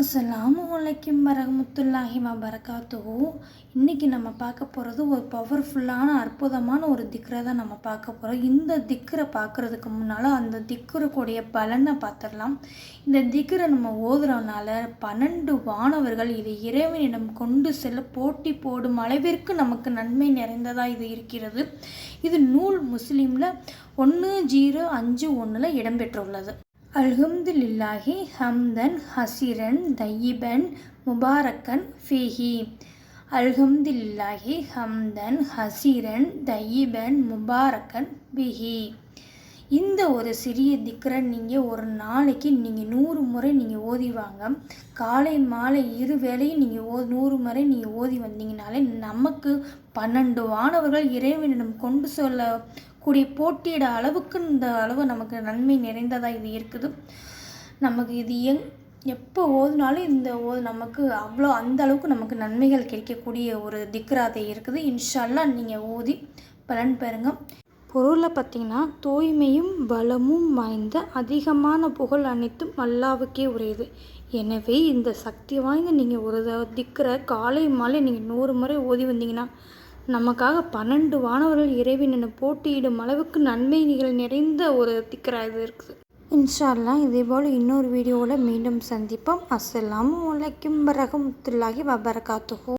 அஸ்ஸலாமு வலைக்கம் வரமத்துல்லாஹி வபரகாத்துஹு. இன்றைக்கி நம்ம பார்க்க போகிறது ஒரு பவர்ஃபுல்லான அற்புதமான ஒரு திக்ரை தான் நம்ம பார்க்க போகிறோம் இந்த திக்ரை பார்க்குறதுக்கு முன்னால் அந்த திக்ருக்குடைய பலனை பார்த்துடலாம். இந்த திக்ரை நம்ம ஓதுறதுனால பன்னெண்டு வானவர்கள் இதை இறைவனிடம் கொண்டு செல்ல போட்டி போடும் அளவிற்கு நமக்கு நன்மை நிறைந்ததாக இது இருக்கிறது. இது நூல் முஸ்லீமில் ஒன்று ஜீரோ அஞ்சு ஒன்றில் இடம்பெற்றுள்ளது. அல்ஹம்துலில்லாஹி ஹம்தன் ஹசிரன் தயிபன் முபாரக்கன் ஃபீஹி. அல்ஹம்துலில்லாஹி ஹம்தன் ஹசிரன் தயிபன் முபாரக்கன் பிஹி. இந்த ஒரு சிறிய திக்ரை நீங்கள் ஒரு நாளைக்கு நீங்கள் நூறு முறை நீங்கள் ஓதி வாங்க. காலை மாலை இரு வேளையும் நீங்கள் ஓ நூறு முறை நீங்கள் ஓதி வந்தீங்கனாலே நமக்கு பன்னெண்டு வானவர்கள் இறைவனிடம் கொண்டு சொல்ல கூடிய போட்டியிட அளவுக்கு இந்த அளவு நமக்கு நன்மை நிறைந்ததாக இது இருக்குது. நமக்கு இது எங் எப்போ ஓதுனாலும் இந்த ஓ நமக்கு அவ்வளோ அந்த அளவுக்கு நமக்கு நன்மைகள் கிடைக்கக்கூடிய ஒரு திக்ராதை இருக்குது. இன்ஷால்லாம் நீங்கள் ஓதி பலன் பெறுங்க. பொருளை பார்த்திங்கன்னா தூய்மையும் பலமும் வாய்ந்த அதிகமான புகழ் அனைத்தும் அல்லாவுக்கே உரியது. எனவே இந்த சக்தி வாய்ந்த நீங்கள் ஒரு திக்கிற காலை மாலை நீங்கள் நூறு முறை ஓதி வந்தீங்கன்னா நமக்காக பன்னெண்டு வானவர்கள் இறைவனை போட்டியிடும் அளவுக்கு நன்மைகள் நிறைந்த ஒரு திக்கராக இது இருக்குது. இன்ஷால்லாம் இதேபோல் இன்னொரு வீடியோவில் மீண்டும் சந்திப்போம். அஸ்ஸலாமு அலைக்கும் வரஹமத்துல்லாஹி வபரகாத்துஹு.